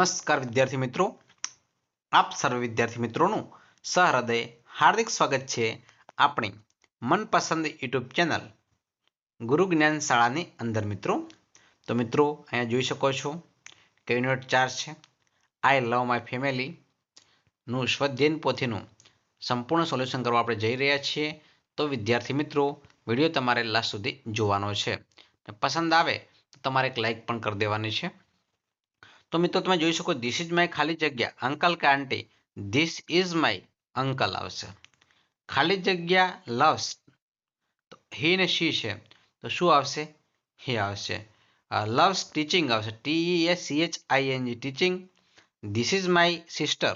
નમસ્કાર વિદ્યાર્થી મિત્રો આપ સર્વ વિદ્યાર્થી મિત્રોનું સહૃદય હાર્દિક સ્વાગત છે આપણી મનપસંદ યુટ્યુબ ચેનલ ગુરુ જ્ઞાન શાળાની અંદર મિત્રો તો મિત્રો અહીંયા જોઈ શકો છો કે યુનિટ ચાર છે આઈ લવ માય ફેમિલીનું સ્વધ્યન પોથીનું સંપૂર્ણ સોલ્યુશન કરવા આપણે જઈ રહ્યા છીએ તો વિદ્યાર્થી મિત્રો વિડીયો તમારે લાસ્ટ સુધી જોવાનો છે પસંદ આવે તો તમારે એક લાઇક પણ કરી દેવાની છે तो मित्रों तुम જોઈ શકો दिस इज माय खाली જગ્યા अंकल का aunty this is my uncle આવશે खाली જગ્યા લવસ તો హి ને શી છે તો શું આવશે હે આવશે આ લવસ ટીચિંગ આવશે T E A C H I N G teaching This is my sister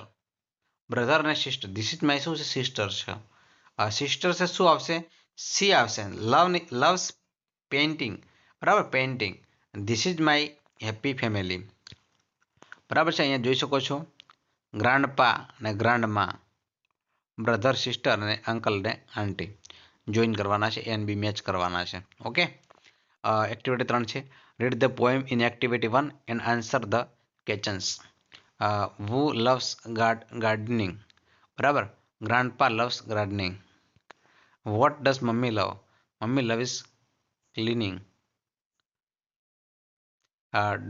brother ને sister This is my sister's sister છે આ સિસ્ટર સે શું આવશે સી આવશે લવ લવસ પેઇન્ટિંગ બરાબર painting and this is my happy family બરાબર છે અહીંયા જોઈ શકો છો ગ્રાન્ડપા અને ગ્રાન્ડમાં બ્રધર સિસ્ટર અને અંકલ ને આંટી જોઈન કરવાના છે એન બી મેચ કરવાના છે ઓકે એક્ટિવિટી ત્રણ છે read the poem in activity one and answer the questions who loves ગાર્ડ ગાર્ડનિંગ બરાબર grandpa loves gardening what does mummy love mummy love is cleaning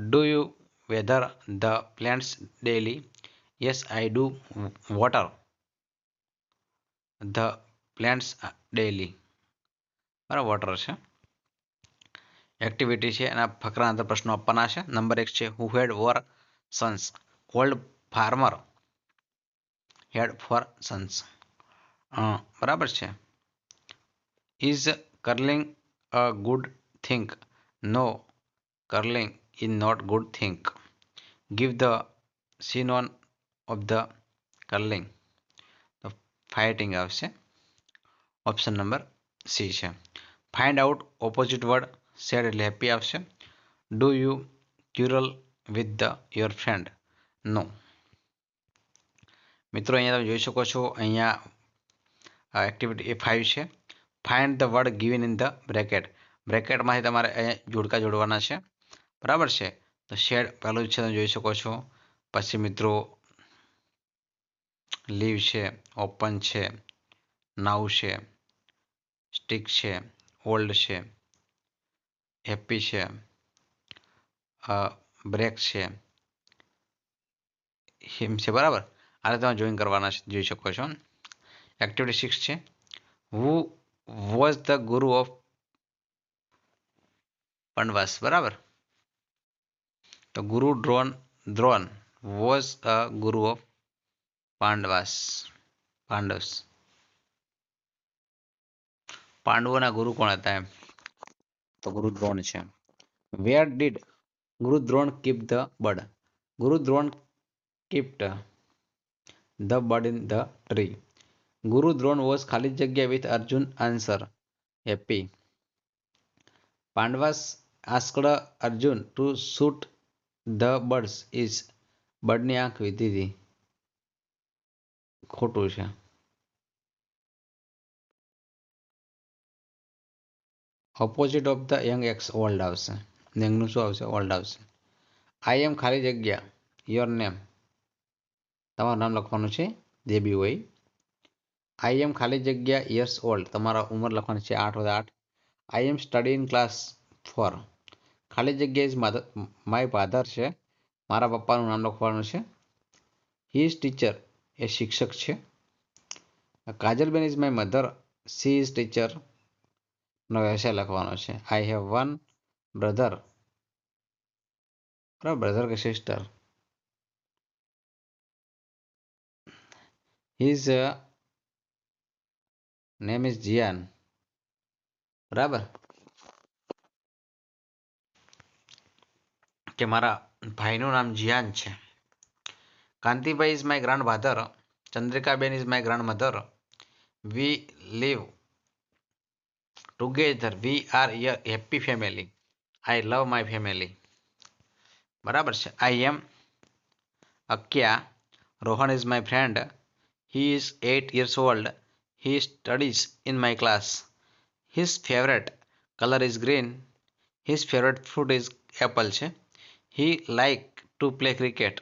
do you whether the plants daily yes i do water the plants daily બરાબર water છે activity છે એના ફકરા અંદર પ્રશ્નો આપવાના છે નંબર એક છે who had four sons called farmer had four sons બરાબર છે is curling a good thing no curling is not good thing give the synonym of the curling the fighting આવશે ઓપ્શન નંબર સી છે find out opposite word sad એટલે happy આવશે do you quarrel with the your friend નો મિત્રો અહીંયા તમે જોઈ શકો છો અહીંયા એક્ટિવિટી એ ફાઇવ છે find the word given in the bracket બ્રેકેટમાંથી તમારે અહીંયા જોડકા જોડવાના છે બરાબર છે તો શેર પેલો છતાં જોઈ શકો છો પછી મિત્રો લીવ છે ઓપન છે નાઉ છે સ્ટીક છે હોલ્ડ છે એપી છે આ બ્રેક છે એમ છે બરાબર આ તમારે જોઈન કરવાના છે જોઈ શકો છો એક્ટિવિટી 6 છે Who was the guru of Pandavas બરાબર તો ગુરુ ડ્રોન દ્રોણ વોઝ અ ગુરુ ઓફ પાંડવાસ પાંડવસ પાંડવોના ગુરુ કોણ હતા એમ તો ગુરુ દ્રોણ છે વેર ડીડ ગુરુ Drona keep the bird Guru Drona kept the bird in the tree Guru Drona was ખાલી જગ્યા with Arjun answer happy Pandavas asked Arjun to shoot the birds is બર્ડની આંખ વીધી ખોટું છે ઓપોઝિટ ઓફ ધ યંગ એક્સ ઓલ્ડ આવશે યંગનું શું આવશે ઓલ્ડ આવશે આઈ એમ ખાલી જગ્યા યોર નેમ તમારું નામ લખવાનું છે જે બી હોય આઈ એમ ખાલી જગ્યા યર્સ ઓલ્ડ તમારા ઉંમર લખવાની છે આઠ વત્તા આઠ I am study in class four खाली जगह इज मदर से मारा पप्पा नाम लखवा ही टीचर ए शिक्षक है Kajalben is my mother she is teacher ऐसे लखवा I have one brother brother के sister his name is Jiyan बराबर કે મારા ભાઈનું નામ જિયાન છે Kantibhai is my grandfather Chandrikaben is my grandmother we live together we are your happy family I love my family બરાબર છે આઈ એમ અક્યા Rohan is my friend he is eight years old he studies in my class his favourite colour is green his favourite fruit is apple છે He liked to play cricket.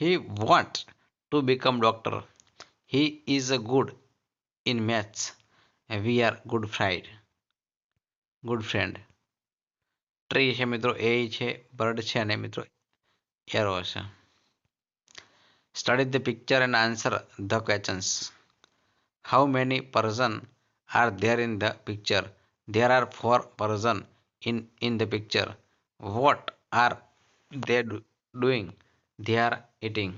He want to become doctor. He is good in maths. We are good friend. Good friend tree છે મિત્રો એ છે bird છે અને મિત્રો arrow છે study the picture and answer the questions how many person are there in the picture there are four person in in the picture what are they are doing they are eating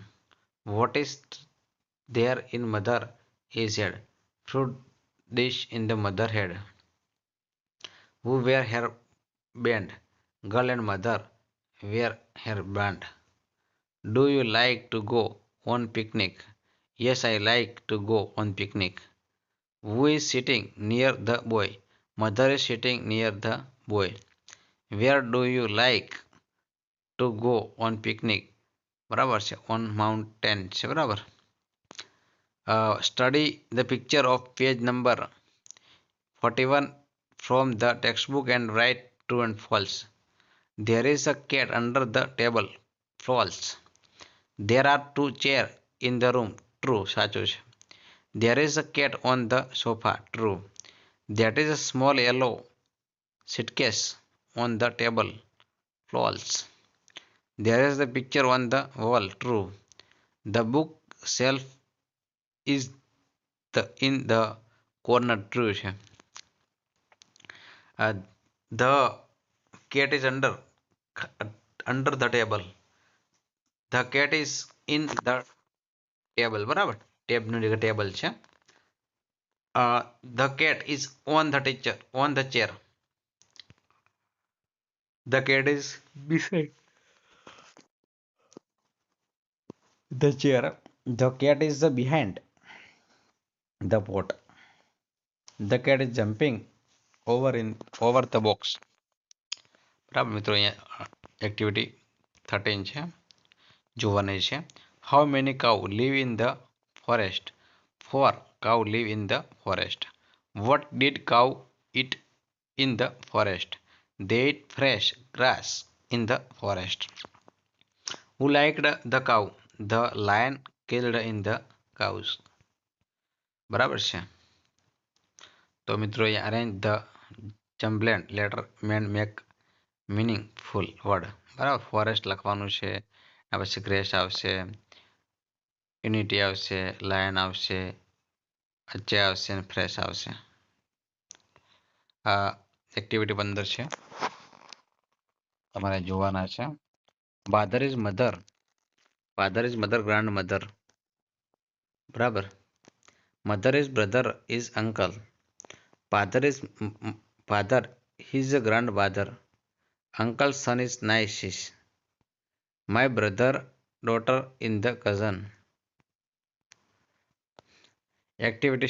what is there in mother is said. fruit dish in the mother head who wear her band girl and mother wear her band do you like to go on picnic yes i like to go on picnic who is sitting near the boy mother is sitting near the boy where do you like to go on picnic बराबर से on mountain से बराबर uh, study the picture of page number 41 from the textbook and write true and false there is a cat under the table false there are two chairs in the room true साचो छे there is a cat on the sofa true that is a small yellow suitcase on the table false there is the picture on the wall true the book shelf is the in the corner true uh, the cat is under under the table the cat is in the table બરાબર table નું જે table છે the cat is on the teacher on the chair the cat is beside the chair the cat is behind the pot the cat is jumping over in over the box બરાબર મિત્રો અહીંયા activity है, છે જોવાની है. How many cow live in the forest four cow live in the forest what did cow eat in the forest they eat fresh grass in the forest. Who liked the cow? The lion killed in the cows બરાબર છે તો મિત્રો એ arrange the jumbled letter man make meaning meaningful word બરાબર forest લખવાનું છે પછી grace આવશે યુનિટી આવશે લાયન આવશે અચ્છે આવશે અને ફ્રેશ આવશે આ એક્ટિવિટી પંદર છે તમારે જોવાના છે father is mother father is mother grandmother Brother. mother is brother is uncle father is father his grandfather uncle son is niece my brother daughter in the cousin activity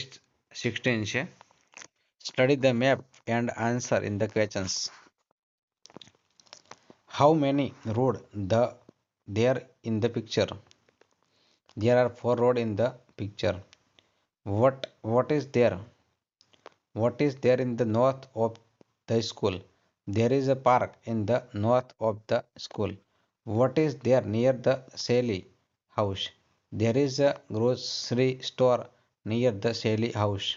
16 છે Study the map and answer in the questions. How many road the there in the picture there are four road in the picture what what is there what is there in the north of the school there is a park in the north of the school what is there near the Sally house there is a grocery store near the Sally house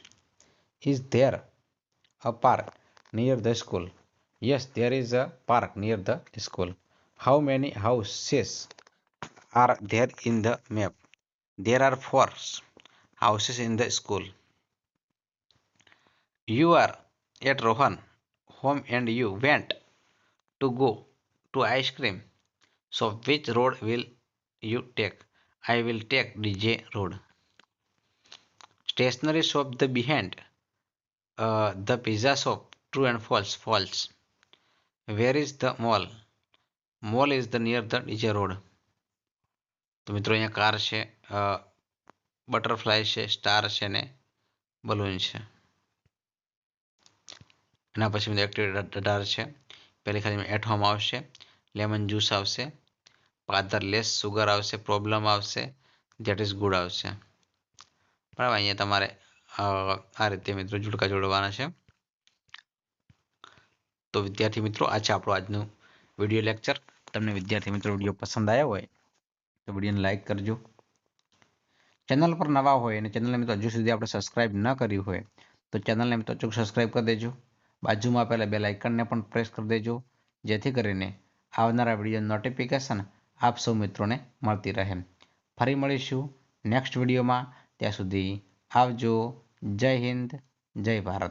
is there a park near the school yes there is a park near the school how many houses are there in the map there are four houses in the school you are at rohan home and you went to go to ice cream so which road will you take i will take dj road stationery shop the behind uh, the pizza shop true and false false where is the mall mall is the near the નીચે road તો મિત્રો અહીંયા car છે butterfly છે star છે ને balloon છે એના પછી મિત્રો એક્ટિવ રડાર છે પહેલી ખાલી એટ હોમ આવશે લેમન જ્યુસ આવશે પાદર લેસ સુગર આવશે પ્રોબ્લેમ આવશે ધેટ ઇઝ ગુડ આવશે બરાબર અહીંયા તમારે આ રીતે મિત્રો ઝુડકા જોડવાના છે તો વિદ્યાર્થી મિત્રો આ છે આપણું આજનું વિડીયો લેક્ચર તમને વિદ્યાર્થી મિત્રો વિડીયો પસંદ આવ્યો હોય તો વિડીયોને લાઇક કરજો ચેનલ પર નવા હોય અને ચેનલને મિત્રો હજુ સુધી આપણે સબસ્ક્રાઇબ ન કરી હોય તો ચેનલને મિત્રો અચૂક સબસ્ક્રાઇબ કરી દેજો બાજુમાં આપેલા બે લાઇકનને પણ પ્રેસ કરી દેજો જેથી કરીને આવનારા વિડીયો નોટિફિકેશન આપ સૌ મિત્રોને મળતી રહે ફરી મળીશું નેક્સ્ટ વિડીયોમાં ત્યાં સુધી આવજો જય હિન્દ જય ભારત